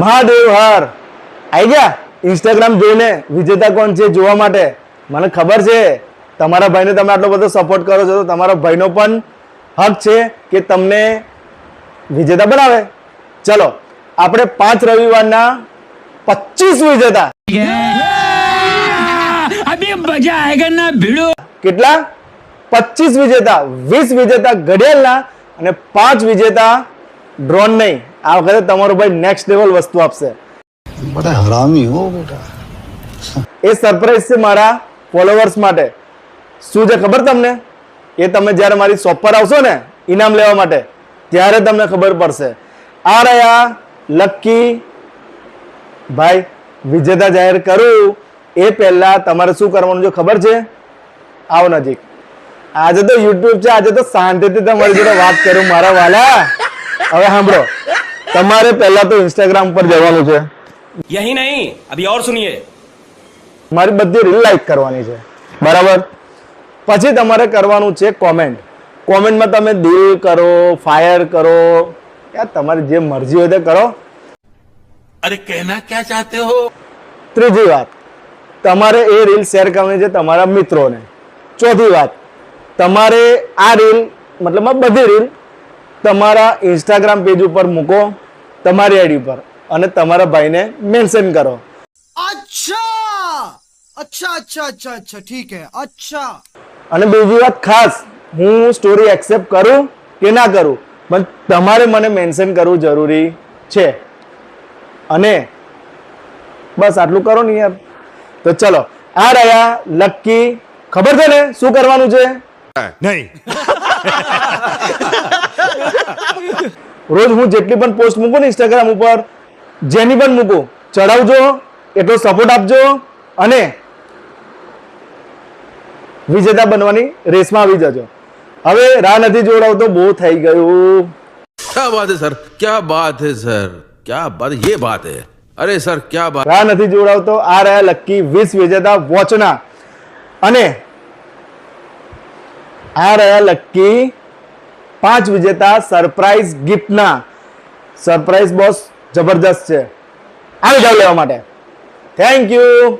મહાદેવ હર આઈ ગયા? ઇન્સ્ટાગ્રામ જોઈને વિજેતા કોણ છે જોવા માટે? મને ખબર છે. તમારા ભાઈને તમે આટલો બધો સપોર્ટ કરો છો તો તમારા ભાઈનો પણ હક છે કે તમને વિજેતા બનાવે. ચલો આપણે પાંચ રવિવારના પચીસ વિજેતા. કેટલા? પચીસ વિજેતા વીસ વિજેતા ઘડિયાળના અને પાંચ વિજેતા ડ્રોન નહીં. આ વખતે તમારો ભાઈ નેક્સ્ટ લેવલ વસ્તુ આપશે. બટા હરામી હો બેટા. એ સરપ્રાઈઝ છે મારા ફોલોવર્સ માટે. શું છે ખબર તમને? એ તમે જ્યારે મારી શોપ પર આવશો ને ઇનામ લેવા માટે ત્યારે તમને ખબર પડશે. આ રહ્યા લકી ભાઈ વિજેતા જાહેર કરું. એ પહેલા તમારે શું કરવાનું જો ખબર છે? આવો નજીક. આજે તો યુટ્યુબ છે આજે તો શાંતિથી તમારી જોડે વાત કરું મારા વાલા. હવે સાંભળો. તમારે પહેલા તો ઇન્સ્ટાગ્રામ પર જવાનું છે. યહી નહીં અભી ઓર સુનિયે. મારી બધી રીલ લાઈક કરવાની છે. બરાબર? પછી તમારે કરવાનું છે કોમેન્ટ કોમેન્ટમાં તમે દિલ કરો ફાયર કરો યાર તમારી જે મરજી હોય તે કરો. અરે કહેના ક્યાં ચાહતે હો? ત્રીજી વાત તમારે એ રીલ શેર કરવાની છે તમારા મિત્રોને. ચોથી વાત તમારે આ રીલ મતલબ બધી રીલ તમારા ઇન્સ્ટાગ્રામ પેજ ઉપર મૂકો તમારી આઈડી ઉપર અને તમારા ભાઈને મેન્શન કરો. અચ્છા! અચ્છા અચ્છા અચ્છા અચ્છા ઠીક હે. અચ્છા. અને બીજી વાત ખાસ હું સ્ટોરી એક્સેપ્ટ કરું કે ના કરું પણ તમારે મને મેન્શન કરવું જરૂરી છે. અને બસ આટલું કરો ને યાર. તો ચલો આ રહ્યા લક્કી ખબર છે ને શું કરવાનું છે? નહીં. રોજ હું જેટલી પણ પોસ્ટ મૂકું ને ઇન્સ્ટાગ્રામ ઉપર જેની પણ મૂકું ચડાવજો એટલો સપોર્ટ આપજો અને વિજેતા બનવાની રેસમાં આવી જજો. હવે રાહ નથી જોડાવતો બહુ થઈ ગયું. ક્યા બાત હે સર? ક્યા બાત હે સર? ક્યા બાત? યે બાત હે. અરે સર ક્યા બાત? રાહ નથી જોડાવતો આ રહ્યા લક્કી વિશ વિજેતા વોચના અને આ રહ્યા લકી પાંચ વિજેતા સરપ્રાઈઝ ગિફ્ટના. સરપ્રાઈઝ બોસ જબરજસ્ત છે. આવી જાવ લેવા માટે. Thank you